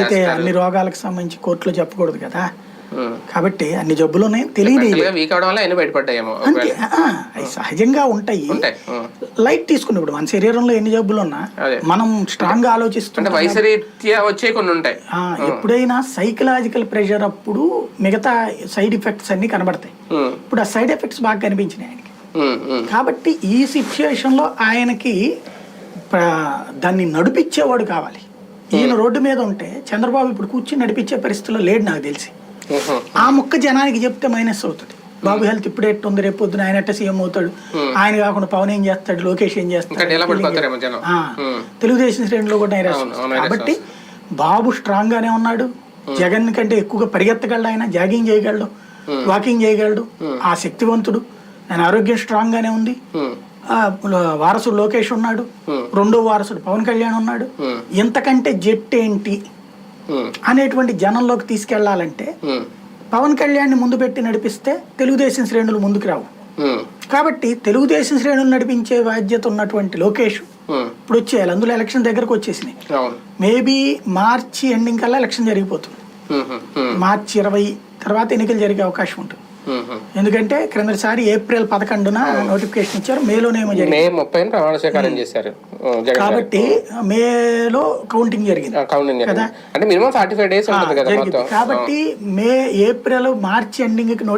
చేస్తారు. అన్ని రోగాలకు సంబంధించి కోర్టులో చెప్పకూడదు కదా. కాబట్టి అన్ని జబ్బులు ఉన్నాయి తెలియదు అవి సహజంగా ఉంటాయి. లైట్ తీసుకుని ఇప్పుడు మన శరీరంలో ఎన్ని జబ్బులు ఉన్నా. మనం స్ట్రాంగ్గా ఆలోచిస్తుంటాం వచ్చే కొన్ని ఉంటాయి ఎప్పుడైనా సైకలాజికల్ ప్రెషర్ అప్పుడు మిగతా సైడ్ ఎఫెక్ట్స్ అన్ని కనబడతాయి. ఇప్పుడు ఆ సైడ్ ఎఫెక్ట్స్ బాగా కనిపించినాయి ఆయనకి. కాబట్టి ఈ సిచ్యుయేషన్లో ఆయనకి దాన్ని నడిపించేవాడు కావాలి ఈయన రోడ్డు మీద ఉంటే చంద్రబాబు ఇప్పుడు కూర్చుని నడిపించే పరిస్థితిలో లేడు నాకు తెలిసి. ఆ ముక్క జనానికి చెప్తే మైనస్ అవుతుంది. బాబు హెల్త్ ఇప్పుడే ఎట్టుంది రేపు పొద్దున ఆయన ఎట్ట సీఎం అవుతాడు. ఆయన కాకుండా పవన్ ఏం చేస్తాడు? లోకేష్ ఏం చేస్తాడు. తెలుగుదేశం శ్రేణిలో కూడా కాబట్టి బాబు స్ట్రాంగ్ గానే ఉన్నాడు. జగన్ కంటే ఎక్కువగా పరిగెత్తగలడు ఆయన. జాగింగ్ చేయగలడు. వాకింగ్ చేయగలడు. ఆ శక్తివంతుడు. ఆయన ఆరోగ్యం స్ట్రాంగ్ గానే ఉంది. వారసుడు లోకేష్ ఉన్నాడు రెండో వారసుడు పవన్ కళ్యాణ్ ఉన్నాడు. ఇంతకంటే జెట్ ఏంటి. అనేటువంటి జనంలోకి తీసుకెళ్ళాలంటే. పవన్ కళ్యాణ్ని ముందు పెట్టి నడిపిస్తే తెలుగుదేశం శ్రేణులు ముందుకు రావు. కాబట్టి తెలుగుదేశం శ్రేణులు నడిపించే బాధ్యత ఉన్నటువంటి లోకేష్. ఇప్పుడు వచ్చేయాలి అందులో ఎలక్షన్ దగ్గరకు వచ్చేసినాయి మేబీ మార్చి ఎండింగ్ కల్లా ఎలక్షన్ జరిగిపోతుంది. మార్చి ఇరవై తర్వాత ఎన్నికలు జరిగే అవకాశం ఉంటుంది. ఎందుకంటే క్రిందటిసారి ఏప్రిల్ పదకొండున నోటిఫికేషన్ ఇచ్చారు. మేలోనేమో జరిగింది. మే ముప్పై ప్రమాణ స్వీకారం చేశారు. కాబట్టి మేలో కౌంటింగ్ జరిగింది. కౌంటింగ్. అంటే మినిమం ఫార్టీ ఫైవ్ డేస్ ఉంటుంది కదా కాబట్టి మే ఏప్రిల్ మార్చి ఎండింగ్